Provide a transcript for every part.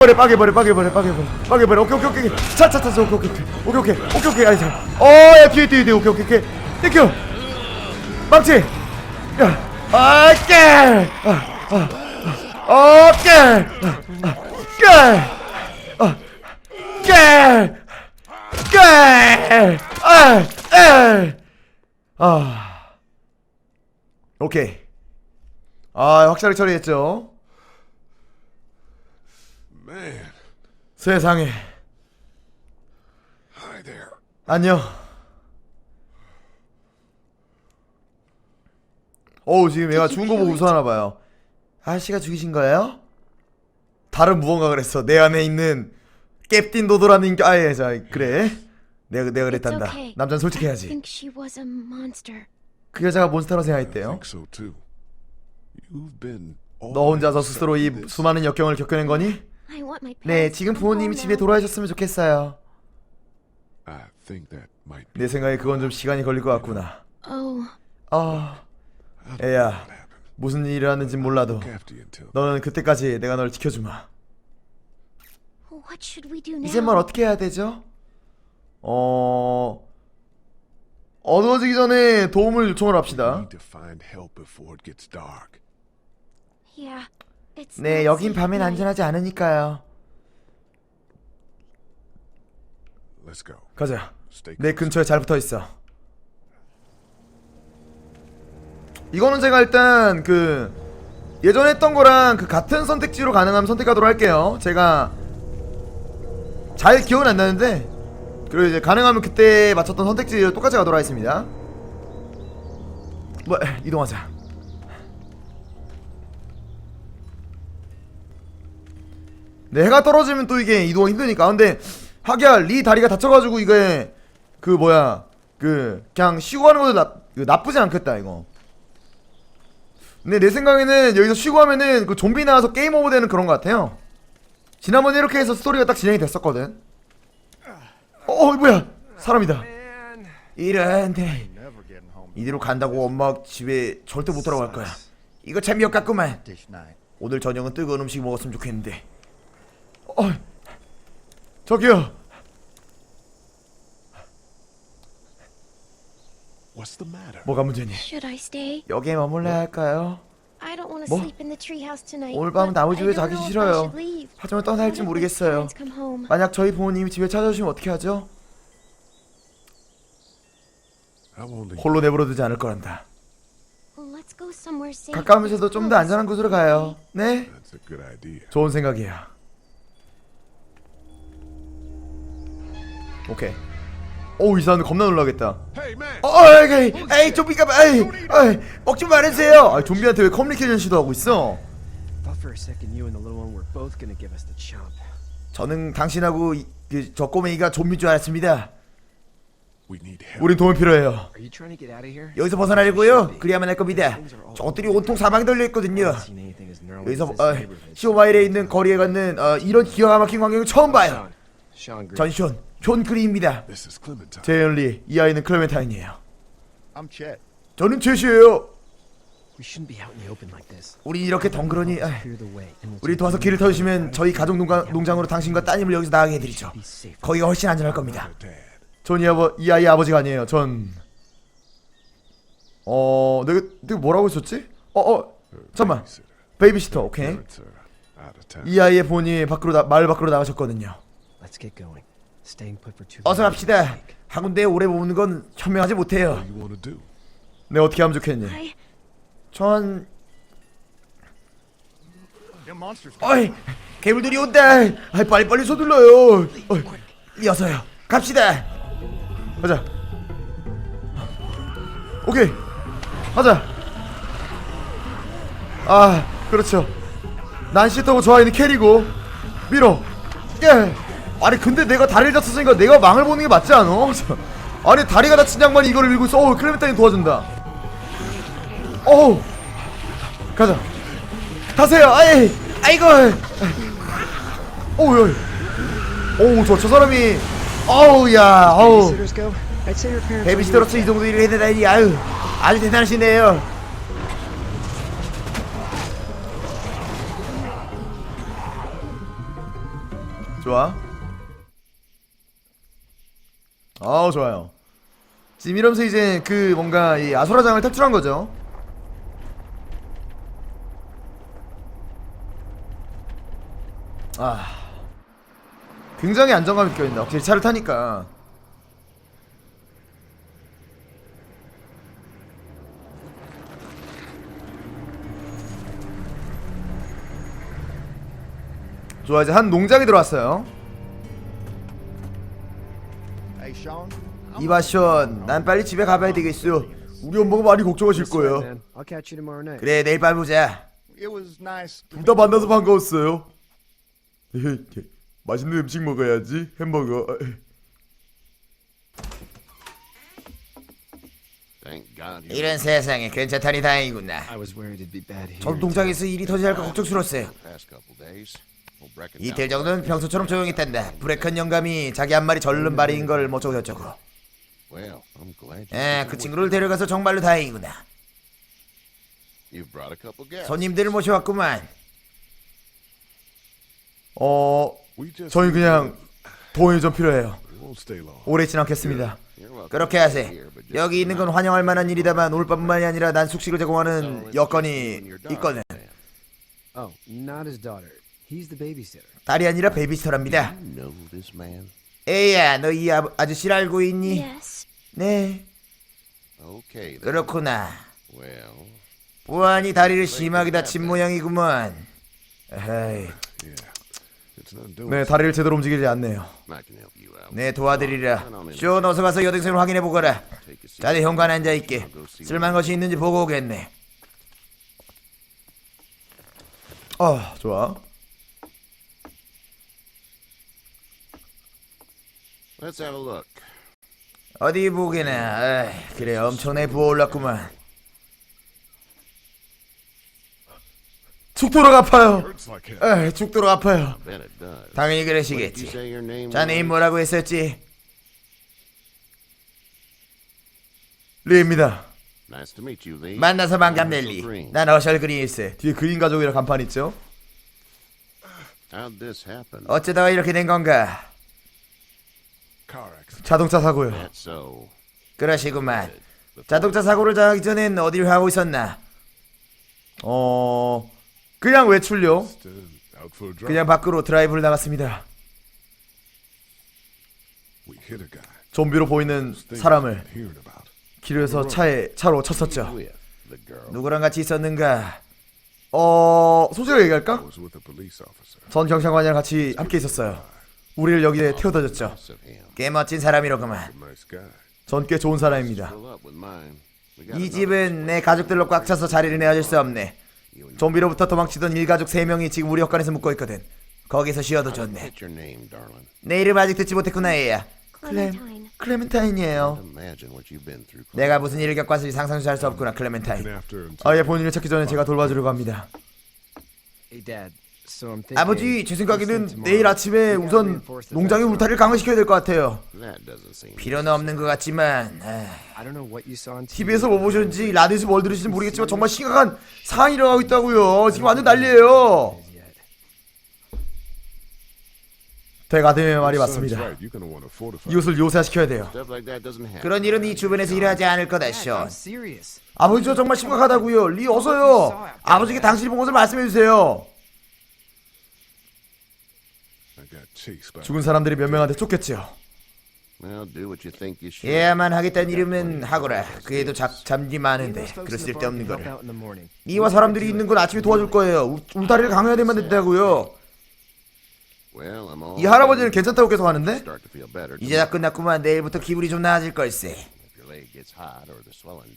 버려 빠개버려 빠개버려 빠개버려 빠개버려 오케이 오케이 오케이 차차차 오케이 오케이 오케이 오케이 오케이 오케이 아니 잠어야 뒤에 뒤에 뒤에 오케이 오케이 오케이. 땡큐 망치. 야. 오케이 오케이 아, 오케이 아, 오케이 오케이 아, 에이. 아. 오케이. 아 확실하게 처리했죠 Man, 세상에 hi there. 안녕. 어우 지금 얘가 죽은 거 보고 웃어하나 봐요. 아저씨가 죽이신 거예요? 다른 무언가 그랬어. 내 안에 있는 캡틴 도도라는 게 아예 자 그래. 내가 내가 그랬단다. 남자는 I 솔직해야지. think she was a monster. 그 여자가 몬스터로 I 생각했대요. think so too. You've been all 너 혼자서 스스로 이. 수많은 역경을 겪어낸 거니? I want my 네, parents 지금 to come 부모님이 home 집에 now. 돌아오셨으면 좋겠어요. I think that might be 내 생각에 그건 좀 시간이 걸릴 것 같구나. Oh, 아, 애야. what happened. 무슨 일이 일어났는지 몰라도 Look after you until 너는 그때까지 내가 널 지켜주마. what should we do now? 이제 뭘 어떻게 해야 되죠? 어 어두워지기 전에 도움을 요청을 합시다. need to find help before it gets dark. Yeah, it's 네, 여긴 밤엔. 안전하지 않으니까요. Let's go. 가자. 내. 근처에 잘 붙어 있어. 이거는 제가 일단 그 예전에 했던 거랑 그 같은 선택지로 가능하면 선택하도록 할게요. 제가 잘 기억은 안 나는데 그리고 이제 가능하면 그때 맞췄던 선택지로 똑같이 가도록 하겠습니다. 뭐 이동하자. 네, 해가 떨어지면 또 이게 이동이 힘드니까. 근데 하기야 리 다리가 다쳐가지고 이게 그 뭐야 그 그냥 쉬고 가는 것도 나, 그 나쁘지 않겠다 이거. 근데 내 생각에는 여기서 쉬고 하면은 그 좀비 나와서 게임 오버 되는 그런 것 같아요. 지난번에 이렇게 해서 스토리가 딱 진행이 됐었거든. 어, 어 뭐야 사람이다. 이런데 이대로 간다고 엄마 집에 절대 못 돌아갈 거야. 이거 재미없겠구만. 오늘 저녁은 뜨거운 음식 먹었으면 좋겠는데. 어, 저기요. What's the matter? 뭐가 문제니? Should I stay? 여기에 머물러야 할까요? I don't want to 뭐? sleep in the treehouse tonight. 오늘 밤은 but 나무 집에 don't 자기 know if I 싫어요. should leave. 하지만 if my 모르겠어요. parents come home? 만약 저희 부모님이 집에 찾아오시면 어떻게 하죠? I won't leave. 홀로 내버려 두지 않을 거란다. Let's go somewhere safe. 가까우면서도 좀 더 안전한 곳으로 가요. 네? That's a good idea. 좋은 생각이야. 오케이. 오이 사람 겁나 놀라겠다. 어, 에이, 에이, 좀비가, 에이, 에이, 먹지 말으세요. 아, 좀비한테 왜 커뮤니케이션 시도하고 있어? 저는 당신하고 이- 그 저 꼬맹이가 좀비인 줄 알았습니다. 우린 도움이 필요해요. 여기서 벗어나려고요. 그래야만 할 겁니다. 저것들이 온통 사방에 널려 있거든요. Haven't seen anything as gnarly 여기서 어, neighborhood. 15마일에 있는 거리에 갖는 어, 이런 기가 막힌 광경을 처음 봐요. Sean Green. 전 쇼, 존 그리입니다. This is Clementine. 제연리, 이 아이는 클레멘타인이에요. I'm Chet. 저는 제시예요. We shouldn't be out in the open like this. 우리 이렇게 덩그러니 아, 우리 도와서 길을. 터주시면 저희 가족 농가, 농장 으로 당신과 따님을 여기서 나가게 해드리죠. 거기가 훨씬 안전할 겁니다. Dad. 전이 아버 이 아이 아버지가 아니에요. 전 어, 내가 내가 뭐라고 했었지? 어, 어. Babysitter. 베이비시터, 오케이. 이 아이의 본인이 밖으로 나, 마을 밖으로 나가셨거든요. 어서. 갑시다. 한 군데 오래 머무는 건 현명하지 못해요. What do you want to do? 내 어떻게 하면 좋겠니? I 전. 어이 괴물들이 온다. 아이 빨리 빨리 서둘러요. 어이, 이어서요. 갑시다. 가자. 오케이. 가자. 아 그렇죠. 난 시터고 저 아이는 캐리고 밀어. 예. 아니 근데 내가 다리를 다쳤으니까 내가 망을 보는 게 맞지 않아? 아니 다리가 다친 양반이 이거를 밀고 있어. 어 클레멘타인 도와준다. 어우. 가자. 타세요. 아이, 아이고. 오우, 오우, 저, 저 사람이, 어우, 야, 어우. 베비시터로서 이 정도 일을 해내다니, 아유, 아주 대단하시네요. 좋아. 아우 좋아요. 지금 이러면서 이제 그 뭔가 이 아소라장을 탈출한 거죠. 아, 굉장히 안정감 있게 있다. 확실히 차를 타니까. 좋아 이제 한 농장이 들어왔어요. 이바션, 난 빨리 집에 가봐야 되겠어. 우리 엄마가 많이 걱정하실 거예요. man. I'll catch you tomorrow night. 그래 내일 밤 보자. It was nice. to 둘 다. 만나서 반가웠어요. 맛있는 음식 먹어야지. 햄버거. Thank God. you're 이런 세상에 괜찮다니 다행이구나. I was worried it'd be bad here. 전 동장에서 일이 터질까 걱정스러웠어요. 이틀. 정도는 평소처럼 조용했단다. 브레큰 영감이 자기 한 마리 절른 발인 걸 뭐 저쩌고. 에, 그 친구를 데려가서 정말로 다행이구나. 손님들을 모셔왔구만. 어, 저희 그냥 도움이 좀 필요해요. 오래 있진 않겠습니다. 그렇게 to 하세. stay here, but just 여기 있는 건 환영할 만한 일이다만 올 밤뿐만이 아니라 난 숙식을 제공하는 여건이 있거든. 딸이 아니라 베이비시터랍니다. You know this man? 에이야, 너이 아저씨를 알고 있니? Yes. 네, Okay. then. 그렇구나. Well, 보안이 다리를 심하게 다친 모양이구먼. 에헤이. Yeah. It's not doing. 네, 다리를 제대로 움직이지 않네요. I can help you out. 네, 도와드리라. 쇼, 어서 가서 여동생을 확인해 보거라. 자네 현관 앉아 있게. 쓸만한 것이 있는지 보고 오겠네. 아, 좋아. Let's have a look. 어디. 에이, 그래, 엄청나게 부어올랐구만. 죽도록 아파요. 에이, 죽도록 아파요. Bet it does. 당연히 What did you 그러시겠지. say your name 자네? 임 뭐라고 했었지? 리입니다. Nice to meet you, Lee. 만나서 반갑네 리. 난 어셜 그린일스. 뒤에 그린 가족이라 간판 있죠? How'd this happen? 어쩌다가 이렇게 된 건가? 자동차 사고요. 그러시구만. 자동차 사고를 당하기 전엔 어디를 하고 있었나? 어... 그냥 외출요. 그냥 밖으로 드라이브를 나갔습니다. 좀비로 보이는 사람을. 길에서 차에 차로 쳤었죠. 누구랑 같이 있었는가? 어... 솔직하게 얘기할까? 전 경찰관이랑 같이 함께 있었어요. 우리를 여기에 태워다 줬죠. 꽤 멋진 사람이로구만. 전 꽤 좋은 사람입니다. 이 집은 내 가족들로 꽉 차서 자리를 내어줄 수 없네. 좀비로부터 도망치던 일가족 3명이 지금 우리 헛간에서 묵고 있거든. 거기서 쉬어도 좋네. 내 이름 아직 듣지 못했구나 얘야. 클렘 Clementine. 클레멘타인이에요. Imagine what you've been through. 내가 무슨 일을 겪었을지 상상도 할수 없구나 클레멘타인. 아예 본인을 찾기 전에 제가 돌봐주려고 합니다. Hey, Dad. 아버지 제 생각에는 내일 아침에 우선 농장의 울타리를 강화시켜야 될 것 같아요. That doesn't seem. 필요는 없는 것 같지만 아, I don't know what you saw on TV. TV에서 뭐 보셨는지 라디오에서 뭘 들으시는지 모르겠지만 정말 심각한 상황이 일어나고 있다고요. 지금 완전 난리예요. 대가dem의 말이 맞습니다. 이웃을 요새시켜야 돼요. Stuff like that doesn't happen. 그런 일은 이 주변에서 일하지 않을 거다, 션. I'm serious. 아버지 저 정말 심각하다고요. 리 어서요. 아버지께 당신이 본 것을 말씀해 주세요. 죽은 사람들이 몇 명한테 쫓겼지요. 해야만 하겠다는 이름은 하거라. 그에도 잡, 잠기 많은데 그럴 쓸데없는 거를. 이와 사람들이 있는 건 아침에 도와줄 거예요. 울- 울타리를 강화해야 되면 된다고요. 이 할아버지는 괜찮다고 계속 하는데. 이제 다 끝났구만. 내일부터 기분이 좀 나아질 걸세.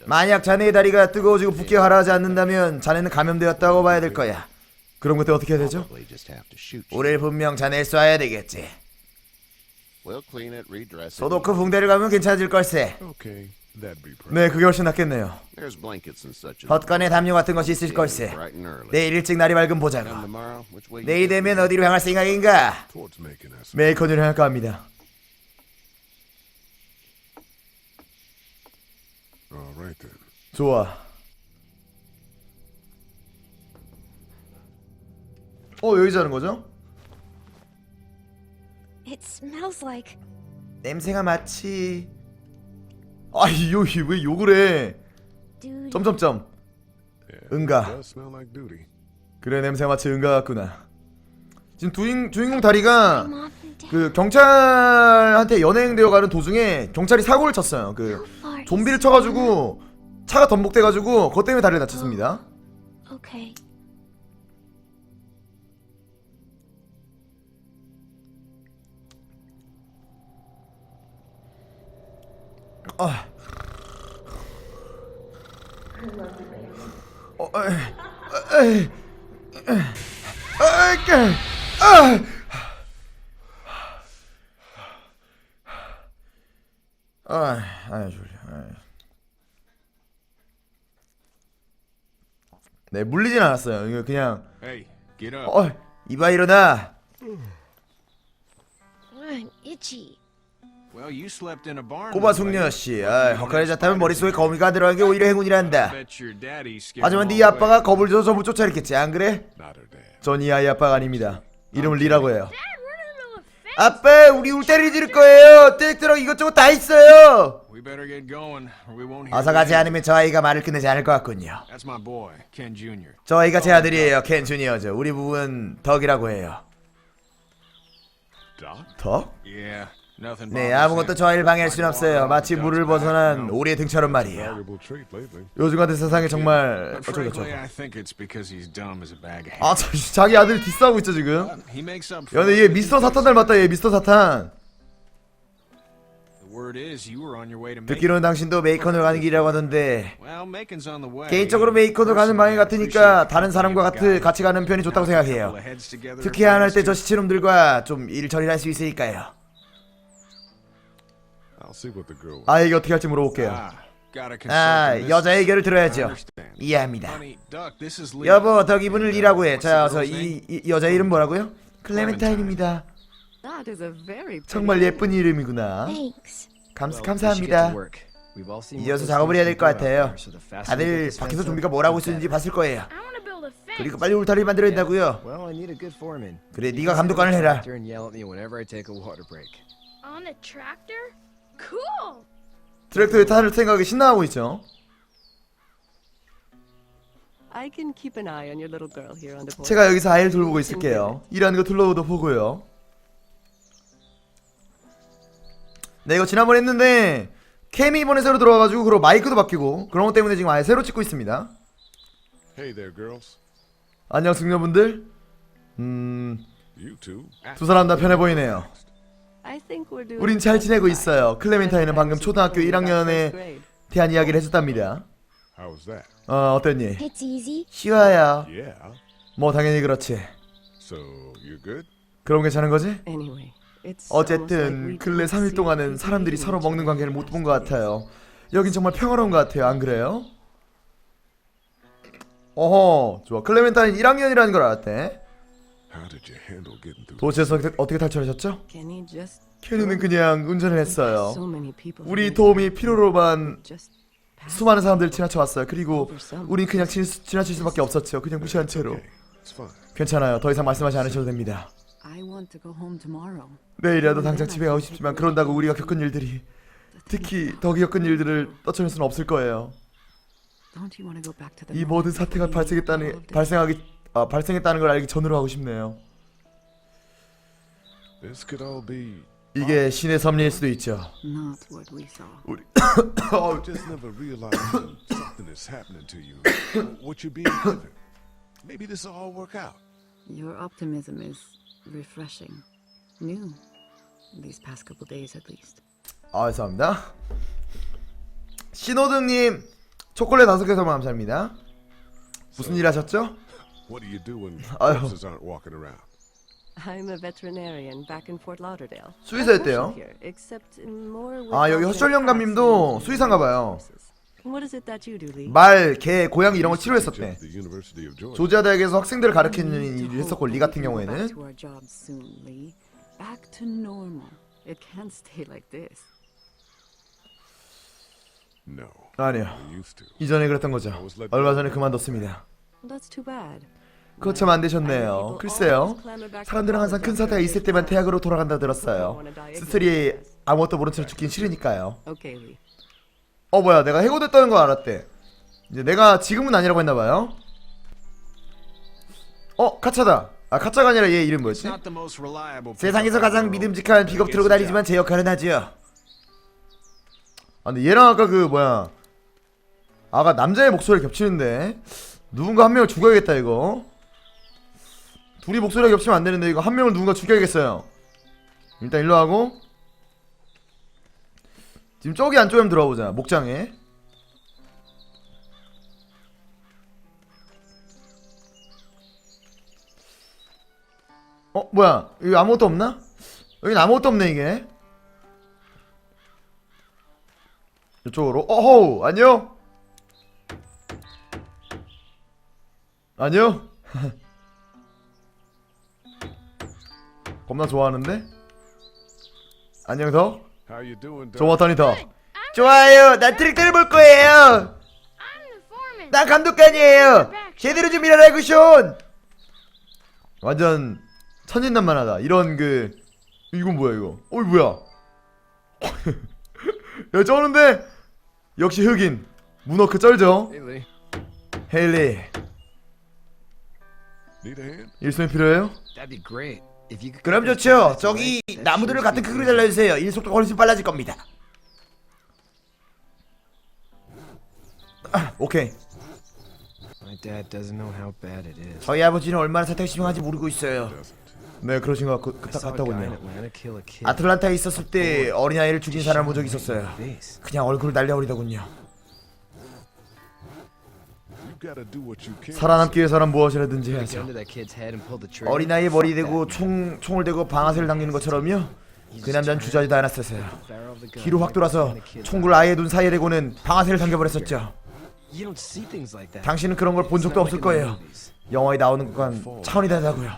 만약 자네의 다리가 뜨거워지고 붓게 가라앉지 않는다면 자네는 감염되었다고 봐야 될 거야. 그럼 그때 어떻게 해야 되죠? Probably just have to shoot you. 우릴 분명 자네를 쏴야 되겠지. We'll clean it, redress it. 소독 후 붕대를 가면 괜찮아질 걸세. Okay, that'd be perfect. 네, 그게 훨씬 낫겠네요. There's blankets and such. 헛간에 담요 같은 것이 있을 걸세. Bright and early. 내일 일찍 날이 밝으면 Come 보자고. tomorrow. Which way? you 내일? 되면 어디로 향할 생각인가? Towards making us. 메이컨으로 향할까 합니다. All right then. 좋아. 어 여기 자는 거죠? It smells like. 냄새가 마치 아이 여기 왜 욕을 해 Dude. 점점점 응가 does smell like duty. 그래 냄새가 마치 응가 같구나 지금 주인, 주인공 다리가 Mom and Dad. 그 경찰한테 연행되어 가는 도중에 경찰이 사고를 쳤어요 그 How far 좀비를 쳐가지고 차가 덤복돼가지고 그것 때문에 다리를 다쳤습니다? Okay. 아. 어, 에이, 에이, 에이, 에이, 아. 아, 아, 졸려. 아. 네, 물리진 않았어요. 이거 그냥 Hey, get up. 어, 이봐 일어나. I'm itchy. 꼬마 this way. 숙녀 씨, 아, 헛간에 잤다면 머릿속에 거미가 들어간 게 오히려 행운이란다. 하지만 네 아빠가. 겁을 줘서 전부 쫓아냈겠지, 안 그래? 전 이 아이 아빠가 아닙니다. 이름을 리라고 해요. 아빠, 우리 울타리 지를 거예요. 떼트럭 이것저것 다 있어요. We better get going, or we won't hear. 어서 가지 않으면 저 아이가 말을 끝내지 않을 것 같군요. That's my boy, Ken Jr. 저 아이가 제 아들이에요, 켄 주니어죠. 우리 부부는 덕이라고 해요. 덕? 네, 아무것도 him. 저 아이를 방해할 순 없어요. 마치 물을 벗어난 오리의 등처럼 말이에요. 요즘 같은 세상에 정말 어쩌고저쩌고. frankly, I think it's because he's dumb as a bag of 아. 자, 자기 아들 디스하고 있죠 지금. 야, 근데 얘 미스터 사탄 닮았다. 얘 미스터 사탄. The word is you were on your way to Macon. 듣기로는 당신도 메이컨으로 가는 길이라고 하던데 Well, Macon's on the way. 개인적으로 메이컨으로 가는 방향 같으니까 다른 사람과 같이 같이 가는 편이 좋다고 생각해요. 특히 안 할 때 저 시체놈들과 좀 일 처리할 수 있으니까요. 아이에게 어떻게 할지 물어볼게요. Ah, 아, 여자. 의견을 들어야죠. understand. 이해합니다. Honey, Duck, this is Lee. 여보, 덕 이분을 이라고 해. 자, 어서 이, 이 여자 이름 뭐라고요? 클레멘타인입니다. 정말 예쁜 이름이구나. 감, 감사합니다. 이어서 작업을 해야 될 것 같아요. 다들 밖에서 좀비가 the 쓰는지 better. 봤을 거예요. 그리고 빨리 울타리 만들어야 된다고요. 그래, 네가 감독관을 해라. 트랙터에 타를 생각하기 신나하고 있죠. I can keep an eye on your little girl here on the porch. 제가 여기서 아이를 돌보고 있을게요. 일하는 거 둘러도 보고요. 네, 이거 지난번에 했는데 캠이 이번에 새로 들어와가지고 그리고 마이크도 바뀌고 그런 것 때문에 지금 아예 새로 찍고 있습니다. Hey there, girls. 안녕 승려분들. 음, You two. 두 사람 다 편해 보이네요. 우린 잘 지내고 있어요. 클레멘타인은 방금 초등학교 1학년에 grade. 대한 이야기를 해줬답니다. 어, 어땠니? It's easy. 쉬워요. Yeah. 뭐 당연히 그렇지. So you're good? 그럼 괜찮은 거지? 어쨌든 근래 don't 3일 see 동안은 사람들이 서로 먹는 관계를 못 본 것 같아요. 여긴 정말 평화로운 것 같아요. 안 그래요? 어허, 좋아. 클레멘타인 1학년이라는 걸 알았대. 도시에서 어떻게, 탈출하셨죠? Can he just 케니는 그냥 운전을 했어요. so many people 우리 도움이 필요로만 수많은 사람들을 지나쳐 왔어요. 그리고 over some. 우린 그냥 지, 지나칠 수밖에 없었죠. 그냥 무시한 채로. 괜찮아요. 더 이상 말씀하지 않으셔도 됩니다. I want to go home tomorrow. 내일이라도 당장 집에 가고 싶지만 그런다고 우리가 겪은 일들이 특히 덕이 겪은 일들을 떠쳐낼 수는 없을 거예요. Don't you want to go back to the 이 모든 사태가 발생했다는? 발생하기 아, 발생했다는 걸 알기 전으로 하고 싶네요. 이게 신의 섭리일 수도 있죠. Saw. I just never realized when something is happening to you. What you're being given. Maybe this will all work out. Your optimism is refreshing. New. These past couple days at least. 아 죄송합니다. 신호등 님 초콜릿 다섯 개 선물 감사합니다. 무슨 일 하셨죠? What do you do when 아유. corpses aren't walking around? I'm a veterinarian back in Fort Lauderdale. 수의사였대요. Here, except in more 아 여기 with 헛절 영감님도 cats 수의사인가 봐요. What is it that you do, Lee? 말, 개, 고양이 이런 걸 치료했었대. the University of Georgia. 조지아 대학에서 학생들을 가르치는 일을 했었고 리 같은 go back 경우에는 to our jobs soon, Lee. Back to normal. It can't stay like this. No, 아니요. I used to. 이전에 그랬던 거죠. 얼마 전에 그만뒀습니다. That's too bad. 그거 참 안 되셨네요. 글쎄요. 사람들은 항상 큰 사태가 있을 때만 대학으로 돌아간다 들었어요. 스스리 아무것도 모른 채로 죽긴 싫으니까요. 어 뭐야 내가 해고됐다는 거 알았대. 이제 내가 지금은 아니라고 했나봐요. 어 카차다. 아 카차가 아니라 얘 이름 뭐였지? 세상에서 가장 믿음직한 픽업 the 다니지만 제 역할은 하지요. 아 근데 얘랑 아까 그 뭐야 아가 남자의 목소리가 겹치는데 누군가 한 명을 죽여야겠다 이거 둘이 목소리가 겹치면 안 되는데 이거 한 명을 누군가 죽여야겠어요. 일단 일로 하고. 지금 저기 안쪽에 한번 들어가보자 목장에. 어 뭐야? 여기 아무것도 없나? 여긴 아무것도 없네 이게. 이쪽으로. 어허 안녕! 안녕 겁나 좋아하는데? 안녕 Doc? 좋았더니 더. 좋아요. 난 트랙터를 볼 거예요. 난 감독관이에요. 제대로 좀 일하라고 숀 완전 천진난만하다. 이런 그 이건 뭐야 이거? 어이 뭐야? 야 쩌는데? 역시 흑인. 문어크 쩔죠. 헤일리? 일손이 필요해요? That'd be great. 그럼 좋죠. 저기 나무들을 같은 크기로 잘라주세요. 일 속도가 훨씬 빨라질 겁니다. 아, 오케이. 저희 아버지는 얼마나 사태가 심한지 모르고 있어요. 네 그러신 것 같, I 같, saw a guy in 같더군요 Atlanta kill a kid. 아틀란타에 있었을 때 어린아이를 죽인 사람을 본 적이 있었어요. 그냥 얼굴을 날려버리더군요 살아남기 위해서는 무엇이라든지 해야죠 gun to that kid's head and pull the trigger. 어린아이의 머리 대고 총, 총을 대고 방아쇠를 당기는 것처럼요 그 남자는 주저하지도 않았었어요 뒤로 확 돌아서 총구를 아이의 눈 사이에 대고는 방아쇠를 당겨버렸었죠 eyes. You don't see things like that. 당신은 그런 걸 본 적도 없을 거예요. 영화에 나오는 것과는 차원이 다르다고요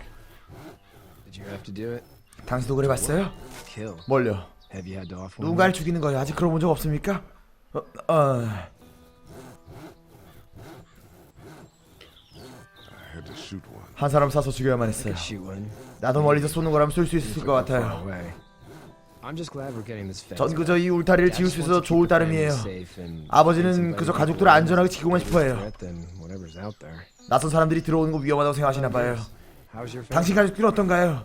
Did you have to do it? 당신도 그래 봤어요? 뭘요? Have you had to off one? 누군가를 죽이는 거요 아직 그런 본적 없습니까? 어, 어... 한 사람 사서 죽여야만 했어요. 나도 멀리서 쏘는 거라면 쏠 수 있을 것 같아요 away. I'm just glad we're getting this fence. 전 그저 이 울타리를 지을 수 있어서 좋을 따름이에요 아버지는 그저 가족들을 안전하게 지키고만 싶어해요 낯선 사람들이 들어오는 거 위험하다고 생각하시나 봐요 How's your family? 당신 가족들은 어떤가요?